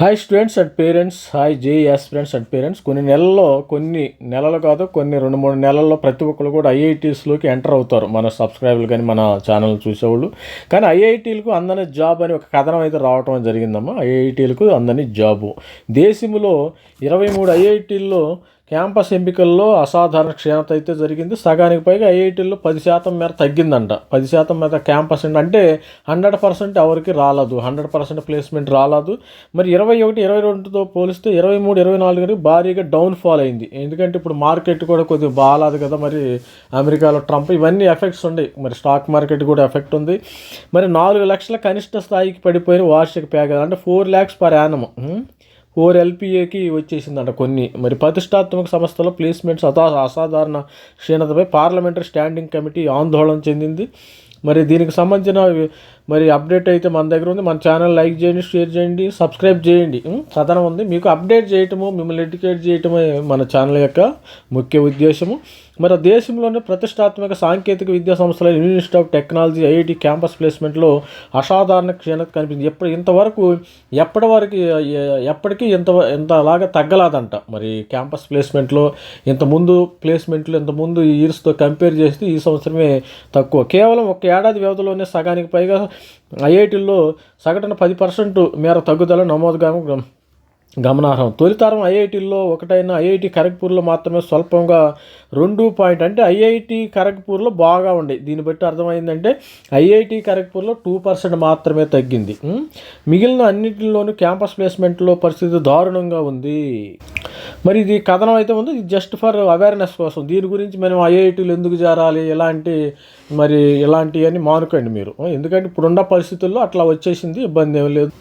Hi students and parents hi JEE aspirants and parents కొన్ని నెలల్లో కొన్ని నెలలు కాదు కొన్ని రెండు మూడు నెలల్లో ప్రతి ఒక్కరు కూడా ఐఐటీస్లోకి ఎంటర్ అవుతారు. మన సబ్స్క్రైబర్లు కానీ మన ఛానల్ చూసేవాళ్ళు. కానీ ఐఐటీలకు అందని జాబ్ అని ఒక కథనం అయితే రావటం జరిగిందమ్మా. ఐఐటీలకు అందని జాబు దేశంలో ఇరవై మూడు ఐఐటీల్లో క్యాంపస్ ఎంపికల్లో అసాధారణ క్షీణత అయితే జరిగింది. సగానికి పైగా ఐఐటీల్లో పది శాతం మేర తగ్గిందంట. పది శాతం మీద క్యాంపస్ అంటే హండ్రెడ్ పర్సెంట్ ఎవరికి రాలేదు. హండ్రెడ్ పర్సెంట్ ప్లేస్మెంట్ రాలేదు. మరి ఇరవై ఒకటి ఇరవై రెండుతో పోలిస్తే ఇరవై మూడు ఇరవై నాలుగు భారీగా డౌన్ ఫాల్ అయింది. ఎందుకంటే ఇప్పుడు మార్కెట్ కూడా కొద్దిగా బాగాలేదు కదా మరి అమెరికాలో ట్రంప్. ఇవన్నీ ఎఫెక్ట్స్ ఉన్నాయి మరి స్టాక్ మార్కెట్ కూడా ఎఫెక్ట్ ఉంది. మరి నాలుగు లక్షల కనిష్ట స్థాయికి పడిపోయిన వార్షిక పేగ అంటే four lakhs per annum. Or ఎల్పిఏకి వచ్చేసిందంట కొన్ని. మరి ప్రతిష్టాత్మక సంస్థలో ప్లేస్మెంట్స్ అసా అసాధారణ క్షీణతపై పార్లమెంటరీ స్టాండింగ్ కమిటీ ఆందోళన చెందింది. మరి దీనికి సంబంధించిన మరి అప్డేట్ అయితే మన దగ్గర ఉంది. మన ఛానల్ లైక్ చేయండి షేర్ చేయండి సబ్స్క్రైబ్ చేయండి. సదనం ఉంది. మీకు అప్డేట్ చేయటము మిమ్మల్ని ఎడ్యుకేట్ చేయటమే మన ఛానల్ యొక్క ముఖ్య ఉద్దేశము. మరి దేశంలోని ప్రతిష్టాత్మక సాంకేతిక విద్యా సంస్థల university of technology IIT campus ప్లేస్మెంట్లో అసాధారణ క్షీణత కనిపించింది. ఎప్పుడు ఇంతవరకు ఎప్పటి వరకు ఎప్పటికీ ఇంత ఇంత అలాగా తగ్గలాదంట. మరి క్యాంపస్ ప్లేస్మెంట్లో ఇంతకుముందు ప్లేస్మెంట్లు ఇంతకుముందు ఇయర్స్తో కంపేర్ చేస్తే ఈ సంవత్సరమే తక్కువ. కేవలం ఒక ఏడాది వ్యవధిలోనే సగానికి పైగా ఐఐటీల్లో సగటున పది పర్సెంట్ మేర తగ్గుదల నమోదుగా గమనార్హం. తొలితరం ఐఐటీల్లో ఒకటైన ఐఐటి ఖరగ్పూర్లో మాత్రమే స్వల్పంగా రెండు పాయింట్ అంటే ఐఐటి ఖరగ్పూర్లో బాగా ఉండే. దీన్ని బట్టి అర్థమైందంటే ఐఐటి ఖరగ్పూర్లో టూ పర్సెంట్ మాత్రమే తగ్గింది. మిగిలిన అన్నింటిలోనూ క్యాంపస్ ప్లేస్మెంట్లో పరిస్థితి దారుణంగా ఉంది. మరి ఇది కథనం అయితే ఉంది. ఇది జస్ట్ ఫర్ అవేర్నెస్ కోసం. దీని గురించి మనం ఐఐటీలు ఎందుకు చేరాలి? ఎలాంటి మరి ఇలాంటివన్నీ మానుకోండి మీరు. ఎందుకంటే ఇప్పుడున్న పరిస్థితుల్లో అట్లా వచ్చేసింది. ఇబ్బంది ఏం లేదు.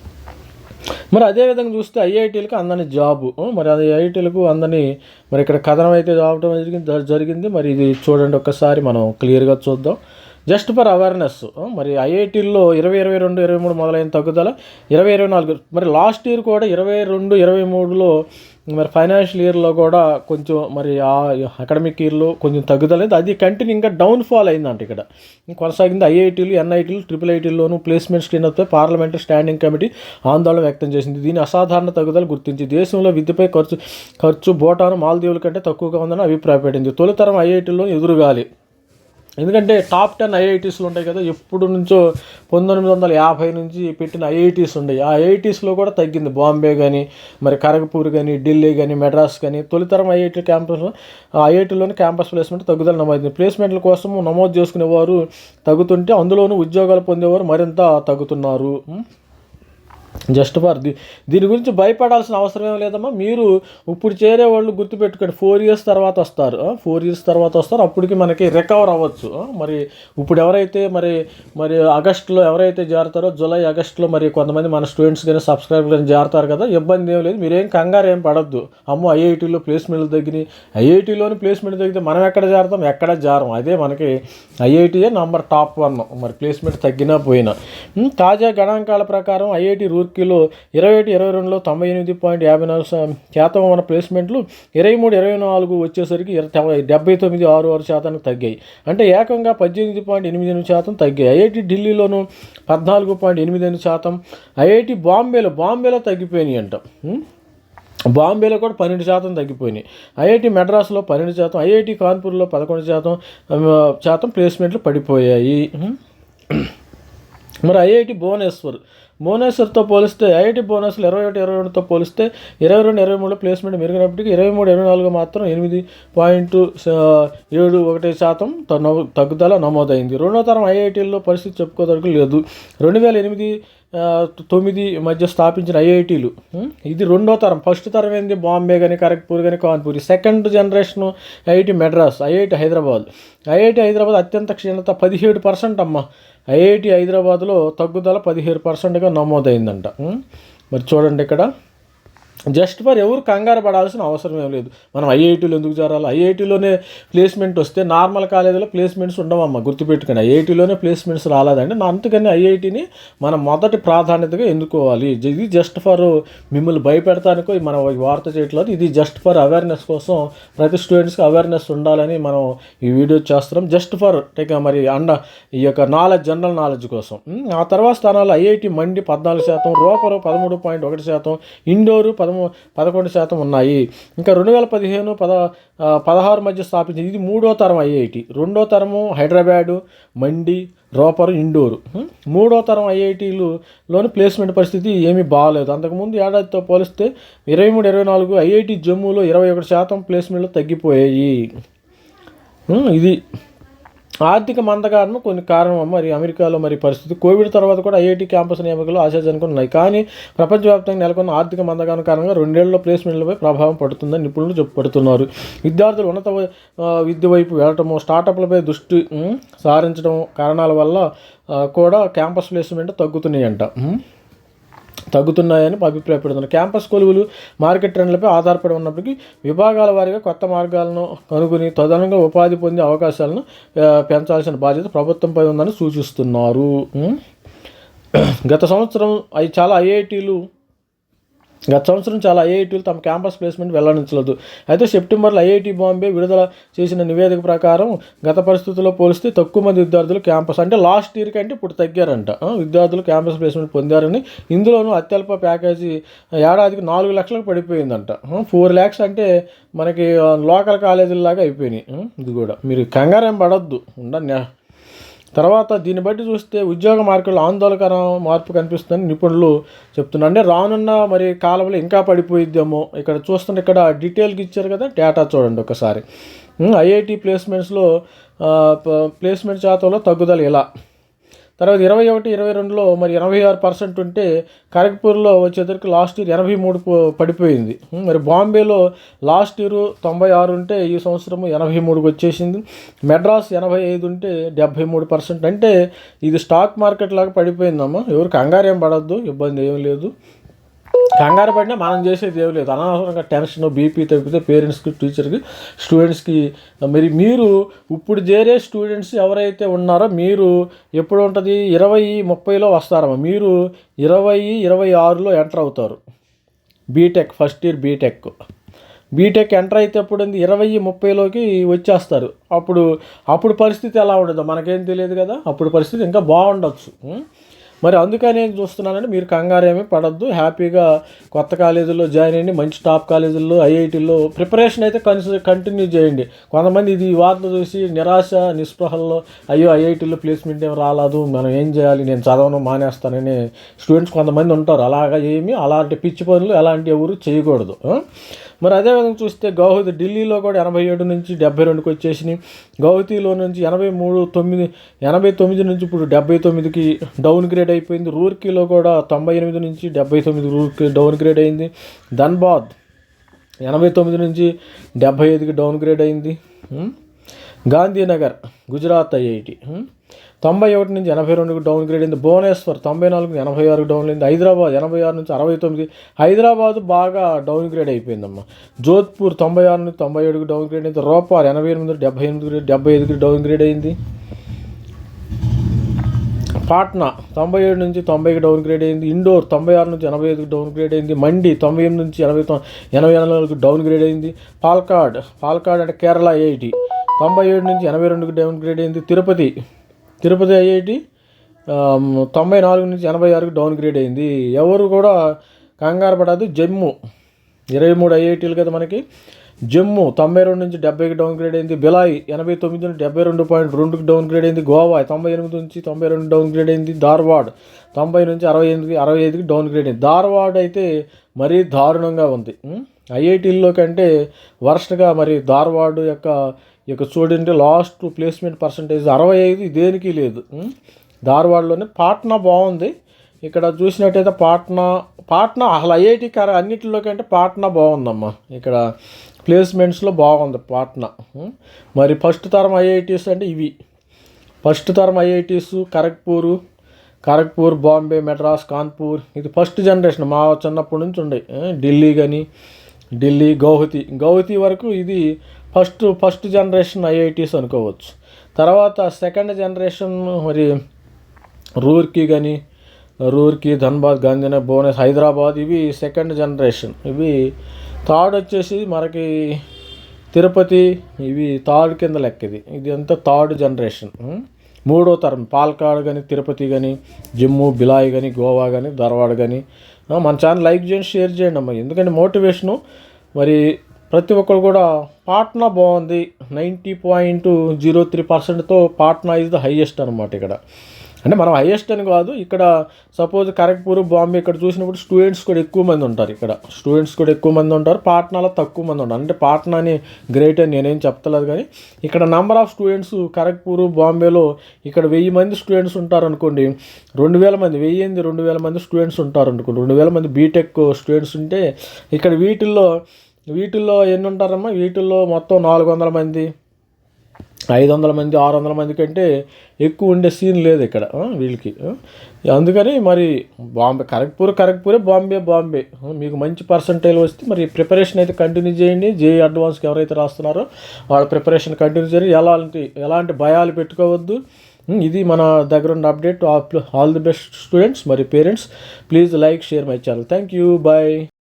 మరి అదే విధంగా చూస్తే ఐఐటీలకు అందని జాబు. మరి అది ఐఐటీలకు అందని మరి ఇక్కడ కథనం అయితే జాబటం జరిగింది జరిగింది. మరి ఇది చూడండి ఒక్కసారి మనం క్లియర్గా చూద్దాం. జస్ట్ ఫర్ అవేర్నెస్ మరి ఐఐటీల్లో ఇరవై ఇరవై రెండు ఇరవై మూడు మొదలైన తగ్గుదల ఇరవై ఇరవై నాలుగు మరి లాస్ట్ ఇయర్ కూడా ఇరవై రెండు ఇరవై మూడులో మరి ఫైనాన్షియల్ ఇయర్లో కూడా కొంచెం మరి ఆ అకాడమిక్ ఇయర్లో కొంచెం తగ్గుదలేదు. అది కంటిన్యూ ఇంకా డౌన్ ఫాల్ అయిందంట ఇక్కడ. కొనసాగింది ఐఐటీలు ఎన్ఐటీలు ట్రిపుల్ ఐటీల్లోనూ ప్లేస్మెంట్ స్క్రీన్పై పార్లమెంటరీ స్టాండింగ్ కమిటీ ఆందోళన వ్యక్తం చేసింది. దీని అసాధారణ తగ్గుదల గుర్తించి దేశంలో విద్యపై ఖర్చు ఖర్చు భూటాను మాల్దీవుల కంటే తక్కువగా ఉందని అభిప్రాయపడింది. తొలితరం ఐఐటీలో ఎదురుగాలి. ఎందుకంటే టాప్ టెన్ ఐఐటీస్లు ఉంటాయి కదా ఎప్పుడు నుంచో పంతొమ్మిది వందల యాభై నుంచి పెట్టిన ఐఐటీస్ ఉన్నాయి ఆ ఐఐటీస్లో కూడా తగ్గింది. బాంబే కానీ మరి ఖరగ్పూర్ కానీ ఢిల్లీ కానీ మెడ్రాస్ కానీ తొలితరం ఐఐటీ క్యాంపస్ ఐఐటీలోని క్యాంపస్ ప్లేస్మెంట్ తగ్గుదల నమోదైంది. ప్లేస్మెంట్ల కోసం నమోదు చేసుకునేవారు తగ్గుతుంటే అందులోనూ ఉద్యోగాలు పొందేవారు మరింత తగ్గుతున్నారు. జస్ట్ ఫర్ ది దీని గురించి భయపడాల్సిన అవసరం ఏం లేదమ్మా. మీరు ఇప్పుడు చేరే వాళ్ళు గుర్తుపెట్టుకోండి. ఫోర్ ఇయర్స్ తర్వాత వస్తారు. ఫోర్ ఇయర్స్ తర్వాత వస్తారు. అప్పటికి మనకి రికవర్ అవ్వచ్చు. మరి ఇప్పుడు ఎవరైతే మరి మరి ఆగస్టులో ఎవరైతే జారుతారో జూలై ఆగస్టులో మరి కొంతమంది మన స్టూడెంట్స్ కానీ సబ్స్క్రైబర్ కానీ జారుతారు కదా ఇబ్బంది ఏం లేదు. మీరేం కంగారు ఏం పడద్దు. అమ్మో ఐఐటీలో ప్లేస్మెంట్లు తగ్గినాయి. ఐఐటీలోని ప్లేస్మెంట్ తగ్గితే మనం ఎక్కడ జారుతాం? ఎక్కడ జారం? అదే మనకి ఐఐటీయే నంబర్ టాప్ వన్ మరి ప్లేస్మెంట్ తగ్గినా పోయినా. తాజా గణాంకాల ప్రకారం ఐఐటీ ఐఐటి రూర్కీలో ఇరవై ఒకటి ఇరవై రెండులో తొంభై ఎనిమిది పాయింట్ యాభై నాలుగు శాతం ఉన్న ప్లేస్మెంట్లు ఇరవై మూడు ఇరవై నాలుగు వచ్చేసరికి డెబ్బై తొమ్మిది ఆరు ఆరు శాతానికి తగ్గాయి. అంటే ఏకంగా పద్దెనిమిది పాయింట్ ఎనిమిది ఎనిమిది శాతం తగ్గాయి. ఐఐటి ఢిల్లీలోనూ పద్నాలుగు పాయింట్ ఎనిమిది ఎనిమిది శాతం ఐఐటి బాంబేలో బాంబేలో తగ్గిపోయినాయి అంట. బాంబేలో కూడా పన్నెండు శాతం తగ్గిపోయినాయి. ఐఐటి మెడ్రాస్లో పన్నెండు శాతం ఐఐటి కాన్పూర్లో పదకొండు శాతం శాతం ప్లేస్మెంట్లు పడిపోయాయి. మరి ఐఐటి భువనేశ్వర్ భువనేశ్వర్తో పోలిస్తే ఐఐటి భువనేశ్వర్ ఇరవై ఒకటి ఇరవై రెండుతో పోలిస్తే ఇరవై రెండు ఇరవై మూడులో ప్లేస్మెంట్ మెరుగైనప్పటికీ ఇరవై మూడు ఇరవై నాలుగు మాత్రం ఎనిమిది పాయింట్ ఏడు ఒకటి శాతం తన- తగ్గుదల నమోదైంది. రెండో తరం ఐఐటీల్లో పరిస్థితి చెప్పుకోదగ్గ లేదు. రెండు వేల ఎనిమిది తొమ్మిది మధ్య స్థాపించిన ఐఐటీలు ఇది రెండో తరం. ఫస్ట్ తరం ఏంది? బాంబే కానీ కరగ్పూర్ కానీ Kanpur. Second generation IIT Madras IIT Hyderabad. IIT Hyderabad అత్యంత క్షీణత పదిహేడు పర్సెంట్ అమ్మ. ఐఐటి హైదరాబాద్లో తగ్గుదల పదిహేడు పర్సెంట్గా నమోదైందంట. మరి చూడండి ఇక్కడ. జస్ట్ ఫర్ ఎవరు కంగారు పడాల్సిన అవసరం ఏం లేదు. మనం ఐఐటీలో ఎందుకు చేరాలి? ఐఐటీలోనే ప్లేస్మెంట్ వస్తే నార్మల్ కాలేజీలో ప్లేస్మెంట్స్ ఉండవమ్మా గుర్తుపెట్టుకుని ఐఐటీలోనే ప్లేస్మెంట్స్ రాలేదండి నా అందుకని ఐఐటీని మనం మొదటి ప్రాధాన్యతగా ఎన్నుకోవాలి. ఇది జస్ట్ ఫర్ మిమ్మల్ని భయపెడతానికో మనం వార్త చేయట్లేదు. ఇది జస్ట్ ఫర్ అవేర్నెస్ కోసం ప్రతి స్టూడెంట్స్కి అవేర్నెస్ ఉండాలని మనం ఈ వీడియో చేస్తున్నాం. జస్ట్ ఫర్ టేక్ మరి అండ ఈ యొక్క నాలెడ్జ్ జనరల్ నాలెడ్జ్ కోసం. ఆ తర్వాత స్థానాల్లో ఐఐటి మండి పద్నాలుగు శాతం రోపరు పదమూడు పాయింట్ ఒకటి శాతం ఇండోరు పదమూ పదకొండు శాతం ఉన్నాయి. ఇంకా రెండు వేల పదిహేను పద పదహారు మధ్య స్థాపించింది. ఇది మూడో తరం ఐఐటి. రెండో తరము హైదరాబాదు మండి రోపర్ ఇండోరు. మూడో తరం ఐఐటీలు లోని ప్లేస్మెంట్ పరిస్థితి ఏమీ బాగాలేదు. అంతకుముందు ఏడాదితో పోలిస్తే ఇరవై మూడు ఇరవై నాలుగు ఐఐటి జమ్మూలో ఇరవై ఒకటి శాతం ప్లేస్మెంట్లు తగ్గిపోయాయి. ఇది ఆర్థిక మందకారణం కొన్ని కారణం మరి అమెరికాలో మరి పరిస్థితి. కోవిడ్ తర్వాత కూడా ఐఐటి క్యాంపస్ నియామకాలు ఆశాజనకంగా ఉన్నాయి. కానీ ప్రపంచవ్యాప్తంగా నెలకొన్న ఆర్థిక మందకారణం కారణంగా రెండేళ్ళలో ప్లేస్మెంట్లపై ప్రభావం పడుతుందని నిపుణులు చెప్పుపడుతున్నారు విద్యార్థులు ఉన్నత విద్య వైపు వెళ్ళటము స్టార్టప్లపై దృష్టి సారించడం కారణాల వల్ల కూడా క్యాంపస్ ప్లేస్మెంట్ తగ్గుతున్నాయంట. తగ్గుతున్నాయని అభిప్రాయపడుతున్నారు. క్యాంపస్ కొలువులు మార్కెట్ ట్రెండ్లపై ఆధారపడి ఉన్నప్పటికీ విభాగాల వారీగా కొత్త మార్గాలను కనుగొని తదనంగా ఉపాధి పొందే అవకాశాలను పెంచాల్సిన బాధ్యత ప్రభుత్వంపై ఉందని సూచిస్తున్నారు. గత సంవత్సరం అవి చాలా ఐఐటీలు గత సంవత్సరం చాలా ఐఐటీలు తమ క్యాంపస్ ప్లేస్మెంట్ వెల్లడించలేదు అయితే సెప్టెంబర్లో ఐఐటి బాంబే విడుదల చేసిన నివేదిక ప్రకారం గత పరిస్థితుల్లో పోలిస్తే తక్కువ మంది విద్యార్థులు క్యాంపస్ అంటే లాస్ట్ ఇయర్ కంటే ఇప్పుడు తగ్గారంట. విద్యార్థులు క్యాంపస్ ప్లేస్మెంట్ పొందారని ఇందులోనూ అత్యల్ప ప్యాకేజీ ఏడాదికి నాలుగు లక్షలకు పడిపోయిందంట. ఫోర్ ల్యాక్స్ అంటే మనకి లోకల్ లోకల్ కాలేజీలాగా అయిపోయినాయి. ఇది కూడా. మీరు కంగారేం పడద్దు. ఉండ తర్వాత దీన్ని బట్టి చూస్తే ఉద్యోగ మార్కెట్లో ఆందోళనకర మార్పు కనిపిస్తుందని నిపుణులు చెప్తున్నారు. అంటే రానున్న మరి కాలంలో ఇంకా పడిపోయిద్దేమో. ఇక్కడ చూస్తుంటే ఇక్కడ డీటెయిల్గా ఇచ్చారు కదా డేటా చూడండి ఒకసారి. ఐఐటి ప్లేస్మెంట్స్లో ప్లేస్మెంట్ శాతంలో తగ్గుదల ఇలా తర్వాత ఇరవై ఒకటి ఇరవై రెండులో మరి ఎనభై ఆరు పర్సెంట్ ఉంటే ఖరగ్పూర్లో వచ్చేసరికి లాస్ట్ ఇయర్ ఎనభై మూడు పడిపోయింది. మరి బాంబేలో లాస్ట్ ఇయర్ తొంభై ఆరు ఉంటే ఈ సంవత్సరం ఎనభై మూడుకి వచ్చేసింది. మెడ్రాస్ ఎనభై ఐదు ఉంటే డెబ్భై మూడు పర్సెంట్. అంటే ఇది స్టాక్ మార్కెట్ లాగా పడిపోయిందమ్మా. ఎవరు కంగారేం పడద్దు ఇబ్బంది ఏం లేదు. కంగారు పడినా మనం చేసేది ఏం లేదు. అనవసరంగా టెన్షన్ బీపీ తగ్గితే పేరెంట్స్కి టీచర్కి స్టూడెంట్స్కి మరి మీరు ఇప్పుడు చేరే స్టూడెంట్స్ ఎవరైతే ఉన్నారో మీరు ఎప్పుడు ఉంటుంది? ఇరవై ముప్పైలో వస్తారమ్మా. మీరు ఇరవై ఇరవై ఆరులో ఎంటర్ అవుతారు. BTech first year BTech BTech enter అయితే అప్పుడు ఉంది? ఇరవై ముప్పైలోకి వచ్చేస్తారు. అప్పుడు అప్పుడు పరిస్థితి ఎలా ఉండదు? మనకేం తెలియదు కదా? అప్పుడు పరిస్థితి ఇంకా బాగుండొచ్చు. మరి అందుకని ఏం చూస్తున్నానంటే మీరు కంగారు ఏమీ పడద్దు. హ్యాపీగా కొత్త కాలేజీల్లో జాయిన్ అయ్యండి మంచి టాప్ కాలేజీల్లో ఐఐటీల్లో ప్రిపరేషన్ అయితే కన్సి కంటిన్యూ చేయండి. కొంతమంది ఇది ఈ వార్త చూసి నిరాశ నిస్పృహల్లో అయ్యో ఐఐటీలో ప్లేస్మెంట్ ఏం రాలేదు మనం ఏం చేయాలి నేను చదవను మానేస్తానని స్టూడెంట్స్ కొంతమంది ఉంటారు. అలాగా ఏమి అలాంటి పిచ్చి పనులు అలాంటి ఎవరు చేయకూడదు. మరి అదేవిధంగా చూస్తే గౌహతి ఢిల్లీలో కూడా ఎనభై ఏడు నుంచి డెబ్బై రెండుకి వచ్చేసినాయి. గౌహతిలో నుంచి ఎనభై మూడు తొమ్మిది ఎనభై తొమ్మిది నుంచి ఇప్పుడు డెబ్బై తొమ్మిదికి డౌన్ గ్రేడ్ అయిపోయింది. రూర్కీలో కూడా తొంభై ఎనిమిది నుంచి డెబ్బై తొమ్మిది రూర్కి డౌన్ గ్రేడ్ అయింది. ధన్బాద్ ఎనభై తొమ్మిది నుంచి డెబ్బై ఐదుకి డౌన్ గ్రేడ్ అయింది. గాంధీనగర్ గుజరాత్ ఐఐటి. తొంభై ఒకటి నుంచి ఎనభై రెండుకి డౌన్ గ్రేడ్ అయింది భువనేశ్వర్ తొంభై నాలుగు ఎనభై ఆరుకు డౌన్ అయింది. హైదరాబాద్ ఎనభై ఆరు నుంచి అరవై తొమ్మిది హైదరాబాద్ బాగా డౌన్ గ్రేడ్ అయిపోయిందమ్మా. జోధ్పూర్ తొంభై ఆరు నుంచి తొంభై ఏడుకి డౌన్ గ్రేడ్ అయింది. రోపార్ ఎనభై ఎనిమిది డెబ్బై ఎనిమిది గ్రేడ్ డెబ్బై ఐదుకి డౌన్ గ్రేడ్ అయింది. పాట్నా తొంభై ఏడు నుంచి తొంభైకి డౌన్ గ్రేడ్ అయింది. ఇండోర్ తొంభై ఆరు నుంచి ఎనభై ఐదుకి డౌన్ గ్రేడ్ అయింది. మండి తొంభై ఎనిమిది నుంచి ఎనభై ఎనభై ఎనభై నాలుగుకి డౌన్ గ్రేడ్ అయింది. పాల్కాడ్ పాల్కాడ్ అంటే కేరళ ఐఐటి తొంభై ఏడు నుంచి ఎనభై రెండుకి డౌన్ గ్రేడ్ అయింది. తిరుపతి తిరుపతి ఐఐటి తొంభై నాలుగు నుంచి ఎనభై ఆరుకు డౌన్ గ్రేడ్ అయింది. ఎవరు కూడా కంగారు పడదు జమ్మూ ఇరవై మూడు ఐఐటీలు కదా మనకి. జమ్మూ తొంభై రెండు నుంచి డెబ్బైకి డౌన్ గ్రేడ్ అయింది. బిలాయి ఎనభై తొమ్మిది నుంచి డెబ్బై రెండు పాయింట్ రెండుకి డౌన్ గ్రేడ్ అయింది. గోవా తొంభై ఎనిమిది నుంచి తొంభై రెండు డౌన్ గ్రేడ్ అయింది. ధార్వాడ్ తొంభై నుంచి అరవై ఎనిమిది అరవై ఐదుకి డౌన్ గ్రేడ్ అయింది. ధార్వాడ్ అయితే మరీ దారుణంగా ఉంది. ఐఐటీల్లో కంటే వరస్ట్గా మరి ధార్వాడ్ యొక్క ఇక చూడండి లాస్ట్ ప్లేస్మెంట్ పర్సంటేజ్ అరవై ఐదు దేనికి లేదు. ధార్వాడలోనే పాట్నా బాగుంది. ఇక్కడ చూసినట్టయితే పాట్నా పాట్నా అసలు ఐఐటి కర అన్నిటిలో కంటే పాట్నా బాగుందమ్మా. ఇక్కడ ప్లేస్మెంట్స్లో బాగుంది పాట్నా. మరి ఫస్ట్ తరం ఐఐటీస్ అంటే ఇవి. ఫస్ట్ తరం IITs Kharagpur Kharagpur Bombay Madras Kanpur. ఇది ఫస్ట్ జనరేషన్ మా చిన్నప్పటి నుంచి ఉండే. ఢిల్లీ కానీ ఢిల్లీ గౌహతి. గౌహతి వరకు ఇది ఫస్ట్ ఫస్ట్ జనరేషన్ ఐఐటీస్ అనుకోవచ్చు. తర్వాత సెకండ్ జనరేషన్ మరి రూర్కి కానీ రూర్కి ధన్బాద్ గాంధీనగర్ భువనేశ్వర్ హైదరాబాద్ ఇవి సెకండ్ జనరేషన్. ఇవి థర్డ్ వచ్చేసి మనకి తిరుపతి ఇవి థర్డ్ కింద లెక్క ఇది. ఇది అంతా థర్డ్ జనరేషన్. మూడో తరం పాలకాడు కానీ తిరుపతి కానీ జమ్మూ బిలాయి కానీ గోవా కానీ ధార్వాడ్ కానీ మన ఛానల్ లైక్ చేయండి షేర్ చేయండి అమ్మ. ఎందుకంటే మోటివేషను మరి ప్రతి ఒక్కరు కూడా పాట్నా బాగుంది. నైంటీ పాయింట్ జీరో త్రీ పర్సెంట్తో పాట్నా ఇస్ ద హైయెస్ట్ అనమాట ఇక్కడ. అంటే మనం హైయెస్ట్ అని కాదు ఇక్కడ సపోజ్ ఖరగ్పూర్ బాంబే ఇక్కడ చూసినప్పుడు స్టూడెంట్స్ కూడా ఎక్కువ మంది ఉంటారు ఇక్కడ. స్టూడెంట్స్ కూడా ఎక్కువ మంది ఉంటారు పాట్నాలో తక్కువ మంది ఉంటారు. అంటే పాట్నాని గ్రేట్ అని నేనేం చెప్తలేదు కానీ ఇక్కడ నంబర్ ఆఫ్ స్టూడెంట్స్ ఖరగ్పూర్ బాంబేలో ఇక్కడ వెయ్యి మంది స్టూడెంట్స్ ఉంటారు అనుకోండి రెండు వేల మంది వెయ్యి ఎనిమిది రెండు వేల మంది స్టూడెంట్స్ ఉంటారు అనుకోండి రెండు వేల మంది బీటెక్ స్టూడెంట్స్ ఉంటే ఇక్కడ వీటిల్లో వీటిల్లో ఎన్ని ఉంటారమ్మా వీటిల్లో మొత్తం నాలుగు వందల మంది ఐదు వందల మంది ఆరు వందల మంది కంటే ఎక్కువ ఉండే సీన్ లేదు ఇక్కడ వీళ్ళకి అందుకని మరి బాంబే కరెక్ట్పూర్ కరెక్ట్పూరే బాంబే బాంబే. మీకు మంచి పర్సంటేజ్ వస్తే మరి ప్రిపరేషన్ అయితే కంటిన్యూ చేయండి. జే అడ్వాన్స్కి ఎవరైతే రాస్తున్నారో వాళ్ళ ప్రిపరేషన్ కంటిన్యూ చేయండి. ఎలాంటి ఎలాంటి భయాలు పెట్టుకోవద్దు. ఇది మన దగ్గర ఉన్న update. All the best students మరి parents. Please like share my channel. Thank you. Bye.